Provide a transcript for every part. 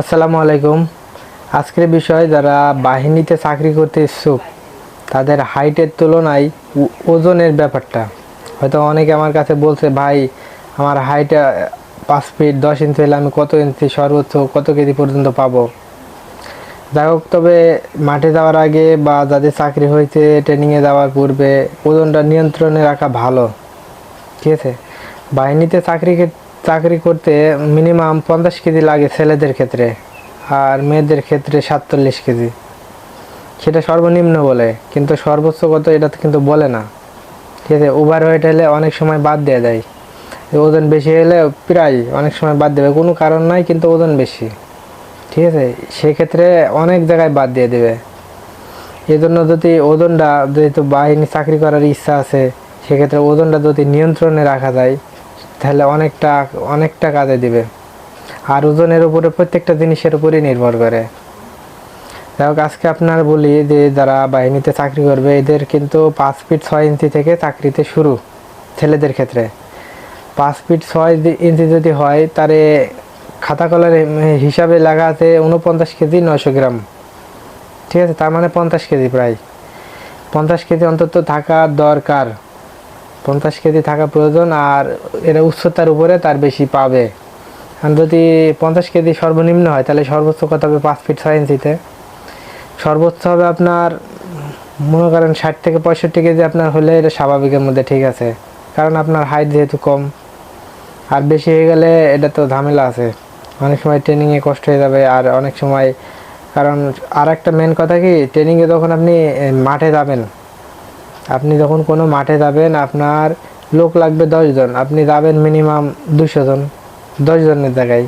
আসসালামু আলাইকুম। আজকের বিষয় যারা বাহিনীতে চাকরি করতে ইচ্ছুক, তাদের হাইটের তুলনায় ওজনের ব্যাপারটা। হয়তো অনেকে আমার কাছে বলছে, ভাই, আমার হাইট পাঁচ ফিট দশ ইঞ্চি হলে আমি কত ইঞ্চি সর্বোচ্চ কত কেজি পর্যন্ত পাবো? যাই হোক, তবে মাঠে যাওয়ার আগে বা যাদের চাকরি হয়েছে ট্রেনিংয়ে যাওয়ার পূর্বে ওজনটা নিয়ন্ত্রণে রাখা ভালো। ঠিক আছে? বাহিনীতে চাকরি চাকরি করতে মিনিমাম পঞ্চাশ কেজি লাগে ছেলেদের ক্ষেত্রে আর মেয়েদের ক্ষেত্রে সাতচল্লিশ কেজি। সেটা সর্বনিম্ন বলে, কিন্তু সর্বোচ্চ কত এটা কিন্তু বলে না। ঠিক আছে ওভার ওয়েট হলে অনেক সময় বাদ দেওয়া যায়। ওজন বেশি হলে প্রায় অনেক সময় বাদ দেবে, কোনো কারণ নাই, কিন্তু ওজন বেশি। ঠিক আছে, সেক্ষেত্রে অনেক জায়গায় বাদ দিয়ে দেবে। এই জন্য যদি ওজনটা যেহেতু বাহিনী চাকরি করার ইচ্ছা আছে, সেক্ষেত্রে ওজনটা যদি নিয়ন্ত্রণে রাখা যায় তাহলে অনেকটা অনেকটা কাজে দিবে। আর ওজনের উপরে, প্রত্যেকটা জিনিসের উপরেই নির্ভর করে। যাই হোক, আজকে আপনার বলি যে, যারা বাহিনীতে চাকরি করবে, এদের কিন্তু পাঁচ ফিট ছয় ইঞ্চি থেকে চাকরিতে শুরু, ছেলেদের ক্ষেত্রে। পাঁচ ফিট ছয় ইঞ্চি যদি হয়, তারে খাতা কলার হিসাবে লাগা আছে উনপঞ্চাশ কেজি নয়শো গ্রাম। ঠিক আছে? তার মানে পঞ্চাশ কেজি প্রায়। পঞ্চাশ কেজি অন্তত থাকা দরকার। পঞ্চাশ কেজি থাকা প্রয়োজন আর এরা উচ্চতার উপরে তার বেশি পাবে। আর যদি পঞ্চাশ কেজি সর্বনিম্ন হয়, তাহলে সর্বোচ্চ কত হবে? পাঁচ ফিট ছয় ইঞ্চিতে। সর্বোচ্চ হবে আপনার, মনে করেন ষাট থেকে পঁয়ষট্টি কেজি আপনার হলে এটা স্বাভাবিকের মধ্যে ঠিক আছে। কারণ আপনার হাইট যেহেতু কম। আর বেশি হয়ে গেলে এটা তো ঝামেলা আছে। অনেক সময় ট্রেনিংয়ে কষ্ট হয়ে যাবে আর অনেক সময়, কারণ আর একটা মেন কথা কি ট্রেনিংয়ে যখন আপনি মাঠে যাবেন আপনি যখন কোনো মাঠে যাবেন, আপনার লোক লাগবে দশজন। আপনি যাবেন মিনিমাম দুশো জন দশ জনের জায়গায়।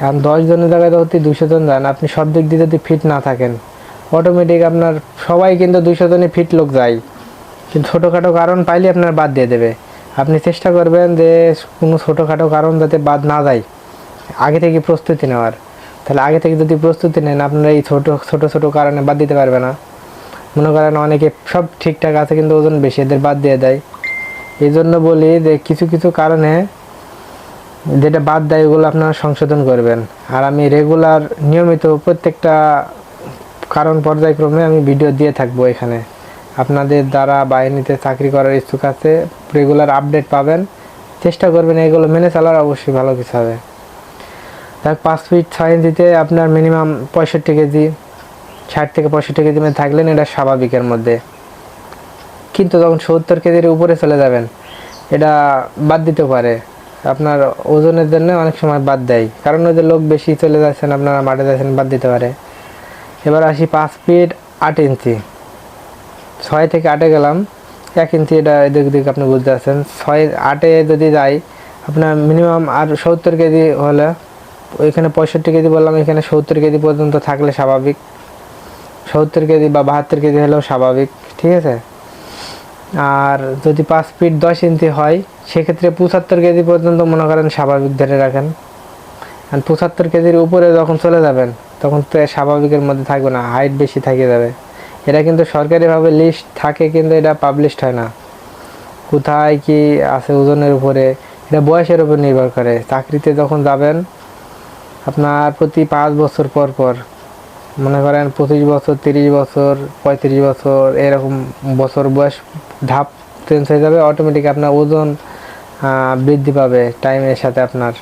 এখন দশ জনের জায়গায় যদি দুশো জন যান। আপনি সব দিক দিয়ে যদি ফিট না থাকেন অটোমেটিক আপনার সবাই কিন্তু দুশো জনে ফিট লোক যায়। কিন্তু ছোটোখাটো কারণ পাইলে আপনার বাদ দিয়ে দেবে। আপনি চেষ্টা করবেন যে কোনো ছোটোখাটো কারণ যাতে বাদ না যায়। আগে থেকে প্রস্তুতি নেওয়ার। তাহলে আগে থেকে যদি প্রস্তুতি নেন, আপনারা এই ছোটো ছোটো ছোটো কারণে বাদ দিতে পারবে না। মনে করেন অনেকে সব ঠিকঠাক আছে কিন্তু ওজন বেশি, এদের বাদ দিয়ে দেয়। এই জন্য বলি যে কিছু কিছু কারণে যেটা বাদ দেয় ওগুলো আপনারা সংশোধন করবেন। আর আমি রেগুলার নিয়মিত প্রত্যেকটা কারণ পর্যায়ক্রমে আমি ভিডিও দিয়ে থাকব এখানে। আপনাদের দ্বারা বাহিনীতে চাকরি করার ইচ্ছুক আছে রেগুলার আপডেট পাবেন। চেষ্টা করবেন এগুলো মেনে চলার, অবশ্যই ভালো কিছু হবে। দেখ, পাঁচ ফিট ছয় ইঞ্চিতে আপনার মিনিমাম পঁয়ষট্টি কেজি। ষাট থেকে পঁয়ষট্টি কেজি মধ্যে থাকলেন, এটা স্বাভাবিকের মধ্যে। কিন্তু তখন সত্তর কেজির উপরে চলে যাবেন, এটা বাদ দিতে পারে। আপনার ওজনের জন্য অনেক সময় বাদ দেয়। কারণ ওই যে লোক বেশি চলে যাচ্ছেন, আপনারা মাঠে যাচ্ছেন, বাদ দিতে পারে। এবার আসি পাঁচ ফিট আট ইঞ্চি। ছয় থেকে আটে গেলাম, এক ইঞ্চি এটা এদিক দিক আপনি বুঝতে পারছেন। ছয়, আটে যদি যাই, আপনার মিনিমাম আর সত্তর কেজি হলে, ওইখানে পঁয়ষট্টি কেজি বললাম, এখানে সত্তর কেজি পর্যন্ত থাকলে স্বাভাবিক। সত্তর কেজি বা বাহাত্তর কেজি হলেও স্বাভাবিক, ঠিক আছে? আর যদি পাঁচ ফিট দশ ইঞ্চি হয়, সেক্ষেত্রে পঁচাত্তর কেজি পর্যন্ত মনে করেন স্বাভাবিক ধরে রাখেন। আর পঁচাত্তর কেজির উপরে যখন চলে যাবেন, তখন তো স্বাভাবিকের মধ্যে থাকবে না হাইট বেশি থেকে যাবে। এটা কিন্তু সরকারিভাবে লিস্ট থাকে কিন্তু এটা পাবলিশড হয় না। কোথায় কি আছে ওজনের উপরে, এটা বয়সের উপর নির্ভর করে। চাকরিতে যখন যাবেন, আপনার প্রতি পাঁচ বছর পর পর মনে করেন পঁচিশ বছর, তিরিশ বছর, পঁয়ত্রিশ বছর, এরকম বছর বয়স ধাপ চেঞ্জ হয়ে যাবে অটোমেটিক আপনার ওজন বৃদ্ধি পাবে টাইমের সাথে আপনার।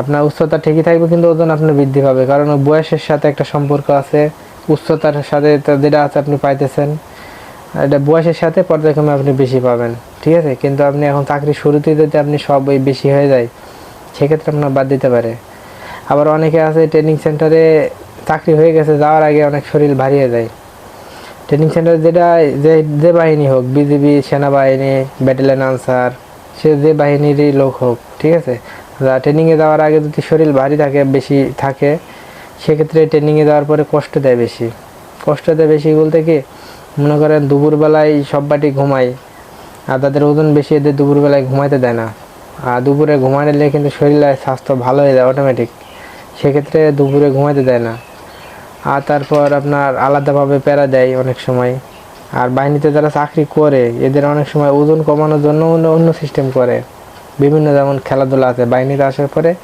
আপনার উচ্চতা ঠিকই থাকবে, কিন্তু ওজন আপনার বৃদ্ধি পাবে। কারণ বয়সের সাথে একটা সম্পর্ক আছে, উচ্চতার সাথে যেটা আছে আপনি পাইতেছেন, এটা বয়সের সাথে পর্যায়ক্রমে আপনি বেশি পাবেন, ঠিক আছে? কিন্তু আপনি এখন চাকরি শুরুতেই যদি আপনি সব ওই বেশি হয়ে যায়, সেক্ষেত্রে আপনার বাদ দিতে পারে। আবার অনেকে আছে ট্রেনিং সেন্টারে চাকরি হয়ে গেছে, যাওয়ার আগে অনেক শরীর ভারী হয়ে যায় ট্রেনিং সেন্টারে যেটা, যে যে বাহিনী হোক বিজিবি সেনাবাহিনী ব্যাটালিয়ন আনসার সে যে বাহিনীরই লোক হোক, ঠিক আছে? যা ট্রেনিংয়ে যাওয়ার আগে যদি শরীর ভারী থাকে, বেশি থাকে, সেক্ষেত্রে ট্রেনিংয়ে যাওয়ার পরে কষ্ট দেয় বেশি। কষ্ট দেয় বেশি বলতে কি, মনে করেন দুপুরবেলায় সব বাটি ঘুমায়, আর তাদের ওজন বেশি, এদের দুপুরবেলায় ঘুমাইতে দেয় না। আর দুপুরে ঘুমাইলে কিন্তু শরীরের স্বাস্থ্য ভালো হয়ে যায় অটোমেটিক সেক্ষেত্রে দুপুরে ঘুমাইতে দেয় না। আর তারপর আপনার আলাদাভাবে প্যারা দেয় অনেক সময়। আর বাহিনীতে যারা চাকরি করে, এদের অনেক সময় ওজন কমানোর জন্য অন্য অন্য সিস্টেম করে। বিভিন্ন যেমন খেলাধুলা আছে, বাহিনীতে আসার পরে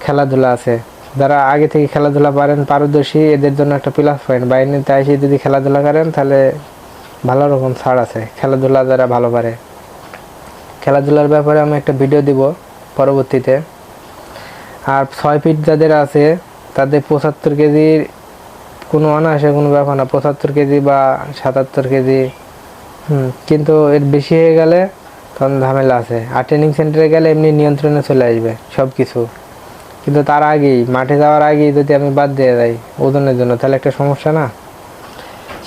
খেলাধুলা আছে। যারা আগে থেকে খেলাধুলা পারেন, পারদর্শী, এদের জন্য একটা প্লাস পয়েন্ট বাহিনীতে এসে যদি খেলাধুলা করেন, তাহলে ভালো রকম ছাড় আছে। খেলাধুলা যারা ভালো পারে। খেলাধুলার ব্যাপারে আমি একটা ভিডিও দিব পরবর্তীতে। আর ছয় ফিট যাদের আছে, তাদের পঁচাত্তর কেজির কোনো অনায়াসে কোনো ব্যাপার না, পঁচাত্তর কেজি বা সাতাত্তর কেজি। হুম, কিন্তু এর বেশি হয়ে গেলে তখন ঝামেলা আছে। আর ট্রেনিং সেন্টারে গেলে এমনি নিয়ন্ত্রণে চলে আসবে সব কিছু কিন্তু তার আগেই, মাঠে যাওয়ার আগেই যদি আমি বাদ দিয়ে যাই ওজনের জন্য, তাহলে একটা সমস্যা না?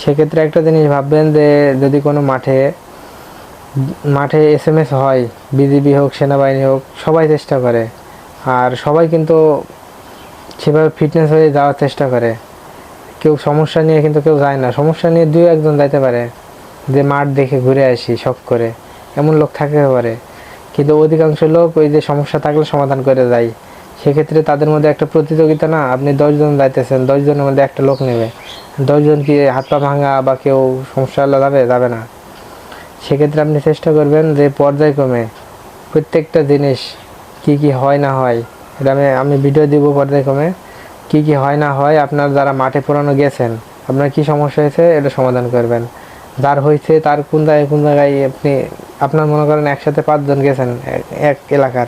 সেক্ষেত্রে একটা জিনিস ভাববেন যে, যদি কোনো মাঠে মাঠে এস এম এস হয় বিজিবি হোক, সেনাবাহিনী হোক, সবাই চেষ্টা করে। আর সবাই কিন্তু সেভাবে ফিটনেস হয়ে যাওয়ার চেষ্টা করে। কেউ সমস্যা নিয়ে কিন্তু কেউ যায় না। সমস্যা নিয়ে দুই একজন যাইতে পারে, যে মাঠ দেখে ঘুরে আসি, শখ করে। এমন লোক থাকতে পারে। কিন্তু অধিকাংশ লোক ওই যে সমস্যা থাকলে সমাধান করে যায় সেক্ষেত্রে তাদের মধ্যে একটা প্রতিযোগিতা না, আপনি দশজন যাইতেছেন দশজনের মধ্যে একটা লোক নেবে। দশজন কি হাত পা ভাঙা বা কেউ সমস্যা যাবে? যাবে না। সেক্ষেত্রে আপনি চেষ্টা করবেন যে পর্যায়ক্রমে প্রত্যেকটা জিনিস কি কি হয় না হয়, এটা আমি আমি ভিডিও দিব পর্যায়ক্রমে। কি কি হয় না হয় আপনার যারা মাঠে পুরানো গেছেন, আপনার কি সমস্যা হয়েছে? এটা সমাধান করবেন। যার হয়েছে তার কোন জায়গায় কোন জায়গায় আপনি, আপনার মনে করেন একসাথে পাঁচজন গেছেন, এক- এলাকার,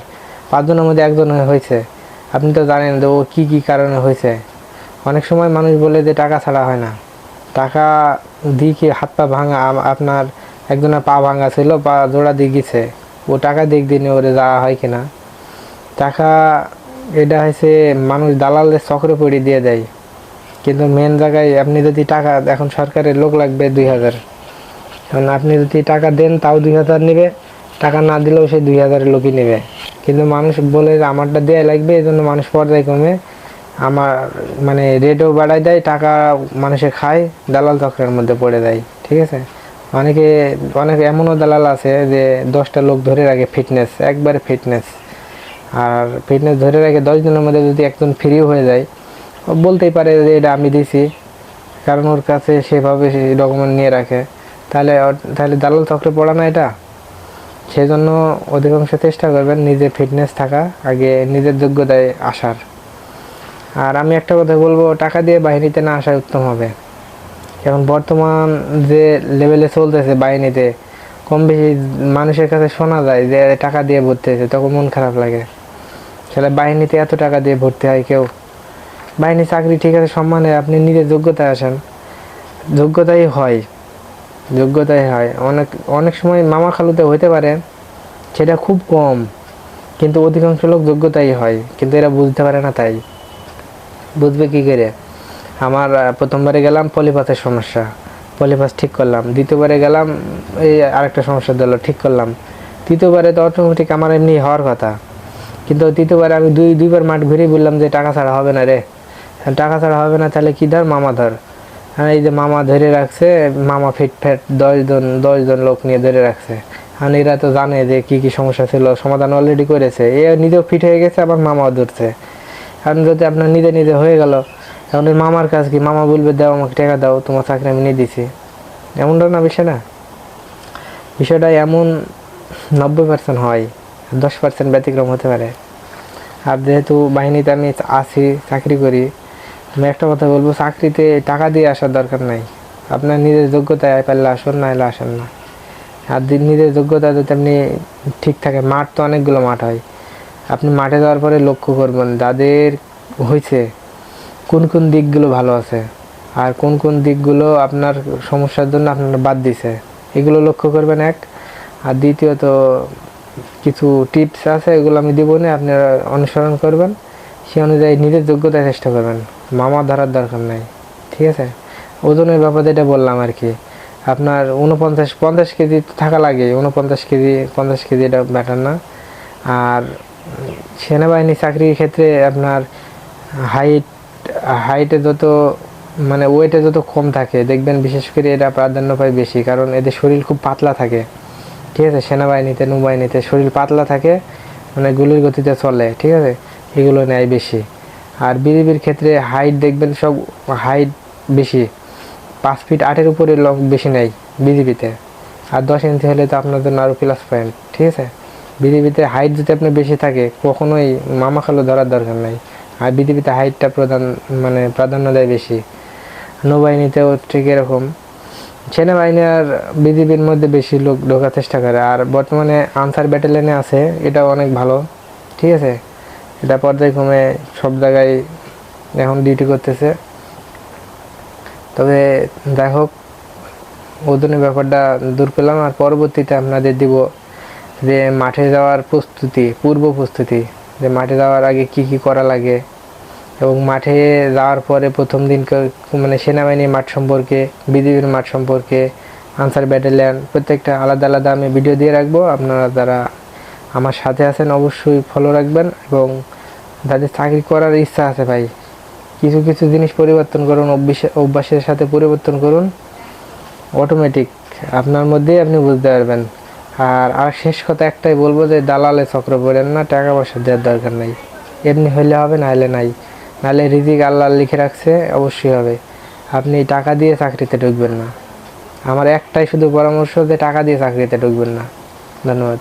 পাঁচজনের মধ্যে একজন হয়েছে। আপনি তো জানেন যে ও কী কী কারণে হয়েছে। অনেক সময় মানুষ বলে যে টাকা ছাড়া হয় না। টাকা দিয়ে কি হাত পা ভাঙা আপনার একজনের পা ভাঙা ছিল, পা জোড়া দিয়ে গেছে। ও টাকা দিক দিনে ওরে যাওয়া হয় কিনা? টাকা এটা হয়েছে মানুষ দালালদের চক্রে পড়ে দিয়ে দেয়। কিন্তু মেন জায়গায় আপনি যদি টাকা, এখন সরকারের লোক লাগবে দুই হাজার। এখন আপনি যদি টাকা দেন, তাও দুই হাজার নেবে। টাকা না দিলেও সে দুই হাজারের লোকই নেবে। কিন্তু মানুষ বলে আমারটা দেয়া লাগবে। এই জন্য মানুষ পর্যায় কমে আমার মানে রেটও বাড়ায় দেয়, টাকা মানুষে খায়, দালাল চক্রের মধ্যে পড়ে দেয়। ঠিক আছে? অনেকে, অনেক এমনও দালাল আছে যে, দশটা লোক ধরে রাখে ফিটনেস একবারে ফিটনেস আর ফিটনেস ধরে রাখে দশ দিনের মধ্যে যদি একজন ফ্রিও হয়ে যায় বলতেই পারে যে এটা আমি দিছি। কারণ ওর কাছে সেভাবে সেই ডকুমেন্ট নিয়ে রাখে। তাহলে তাহলে দালাল চক্রে পড়া না এটা? সেই জন্য অধিকাংশ চেষ্টা করবেন নিজে ফিটনেস থাকা, আগে নিজের যোগ্যতায় আসার। আর আমি একটা কথা বলব, টাকা দিয়ে বাহিনীতে না আসাই উত্তম হবে। এখন বর্তমান যে লেভেলে চলতেছে বাহিনীতে, কম বেশি মানুষের কাছে শোনা যায় যে টাকা দিয়ে ভর্তি হয়েছে, তখন মন খারাপ লাগে। তাহলে বাহিনীতে এত টাকা দিয়ে ভর্তি হয় কেউ? বাহিনী চাকরি ঠিক আছে সম্মানে, আপনি নিজের যোগ্যতায় আসেন। যোগ্যতাই হয়। যোগ্যতাই হয়। অনেক অনেক সময় মামা খালুতে হইতে পারে, সেটা খুব কম। কিন্তু অধিকাংশ লোক যোগ্যতাই হয়, কিন্তু এরা বুঝতে পারে না তাই। বুঝবে কী করে? আমার প্রথমবারে গেলাম পলিপাথের সমস্যা। পলিপাস ঠিক করলাম। দ্বিতীয়বারে গেলাম, এই আরেকটা সমস্যা দিল ঠিক করলাম। তৃতীয়বারে তো অটোমেটিক আমার এমনি হওয়ার কথা। কিন্তু তৃতীয়বার আমি দুই, দুইবার মাঠ ঘুরেই বললাম যে টাকা ছাড়া হবে না রে। টাকা ছাড়া হবে না, তাহলে কি ধর মামা ধর। আর এই যে মামা ধরে রাখছে, মামা ফিট ফ্যাট দশজন দশজন লোক নিয়ে ধরে রাখছে। আর এরা তো জানে যে কি কি সমস্যা ছিল, সমাধান অলরেডি করেছে। এ নিজেও ফিট হয়ে গেছে, আবার মামাও ধরছে। এখন যদি আপনার নিজে নিজে হয়ে গেল, এখন ওই মামার কাজ কি? মামা বলবে, দাও, আমাকে টাকা দাও, তোমার চাকরি আমি নিয়ে দিছি। এমনটা না বিষয় না বিষয়টা এমন নব্বই পার্সেন্ট হয়। দশ পার্সেন্ট ব্যতিক্রম হতে পারে। আর যেহেতু বাহিনীতে আমি আছি, চাকরি করি, আমি একটা কথা বলব, চাকরিতে টাকা দিয়ে আসার দরকার নাই। আপনার নিজের যোগ্যতায় পারলে আসুন না এলে আসেন না। আর নিজের যোগ্যতা যদি আপনি ঠিক থাকে, মাঠ তো অনেকগুলো মাঠ হয়। আপনি মাঠে যাওয়ার পরে লক্ষ্য করবেন, যাদের হয়েছে কোন কোন দিকগুলো ভালো আছে, আর কোন কোন দিকগুলো আপনার সমস্যার জন্য আপনার বাদ দিছে। এগুলো লক্ষ্য করবেন, এক। আর দ্বিতীয়ত কিছু টিপস আছে, এগুলো আমি দিব না, আপনারা অনুসরণ করবেন। সে অনুযায়ী নিজের যোগ্যতায় চেষ্টা করবেন। মামা ধরার দরকার নাই, ঠিক আছে? ওজনের ব্যাপারে এটা বললাম আর কি, আপনার উনপঞ্চাশ পঞ্চাশ কেজি থাকা লাগে উনপঞ্চাশ কেজি, পঞ্চাশ কেজি এটা ব্যাটার না। আর সেনাবাহিনী চাকরির ক্ষেত্রে আপনার হাইট হাইটে যত মানে ওয়েটে যত কম থাকে, দেখবেন বিশেষ করে এটা প্রাধান্য পায় বেশি, কারণ এদের শরীর খুব পাতলা থাকে। ঠিক আছে, সেনাবাহিনীতে, নৌবাহিনীতে শরীর পাতলা থাকে মানে গুলির গতিতে চলে, ঠিক আছে? এগুলো নেয় বেশি। আর বিজিবির ক্ষেত্রে হাইট দেখবেন সব হাইট বেশি। পাঁচ ফিট আটের উপরে লং বেশি নেই বিজিবিতে আর দশ ইঞ্চি হলে তো আপনার জন্য আরও প্লাস পয়েন্ট ঠিক আছে? বিজিবিতে হাইট যদি আপনার বেশি থাকে, কখনোই মামা খালো ধরার দরকার নাই। আর বিজেপিতে হাইটটা প্রধান মানে প্রাধান্য দেয় বেশি। নৌবাহিনীতেও ঠিক এরকম। সেনাবাহিনী আর বিজেপির মধ্যে বেশি লোক ঢোকার চেষ্টা করে। আর বর্তমানে আনসার ব্যাটালিয়নে আছে, এটাও অনেক ভালো। ঠিক আছে? এটা পর্যায়ক্রমে সব জায়গায় এখন ডিউটি করতেছে। তবে যাই হোক, ওজনের ব্যাপারটা দূর পেলাম আর পরবর্তীতে আপনাদের দিব যে মাঠে যাওয়ার প্রস্তুতি, পূর্ব প্রস্তুতি, যে মাঠে যাওয়ার আগে কি কি করা লাগে। এবং মাঠে যাওয়ার পরে প্রথম দিন মানে সেনাবাহিনীর মাঠ সম্পর্কে, বিজিবির মাঠ সম্পর্কে, আনসার ব্যাটালিয়ান, প্রত্যেকটা আলাদা আলাদা আমি ভিডিও দিয়ে রাখব। আপনারা যারা আমার সাথে আছেন অবশ্যই ফলো রাখবেন এবং যাদের চাকরি করার ইচ্ছা আছে ভাই, কিছু কিছু জিনিস পরিবর্তন করুন, অভ্যাসে- অভ্যাসের সাথে পরিবর্তন করুন অটোমেটিক আপনার মধ্যেই আপনি বুঝতে পারবেন। আর আর শেষ কথা একটাই বলব যে, দালালে চক্র পড়েন না, টাকা পয়সা দেওয়ার দরকার নাই। এমনি হইলে হবে নাহলে নাই। নাহলে রিজিক আল্লাহ লিখে রাখছে, অবশ্যই হবে। আপনি টাকা দিয়ে চাকরিতে ঢুকবেন না। আমার একটাই শুধু পরামর্শ যে টাকা দিয়ে চাকরিতে ঢুকবেন না। ধন্যবাদ।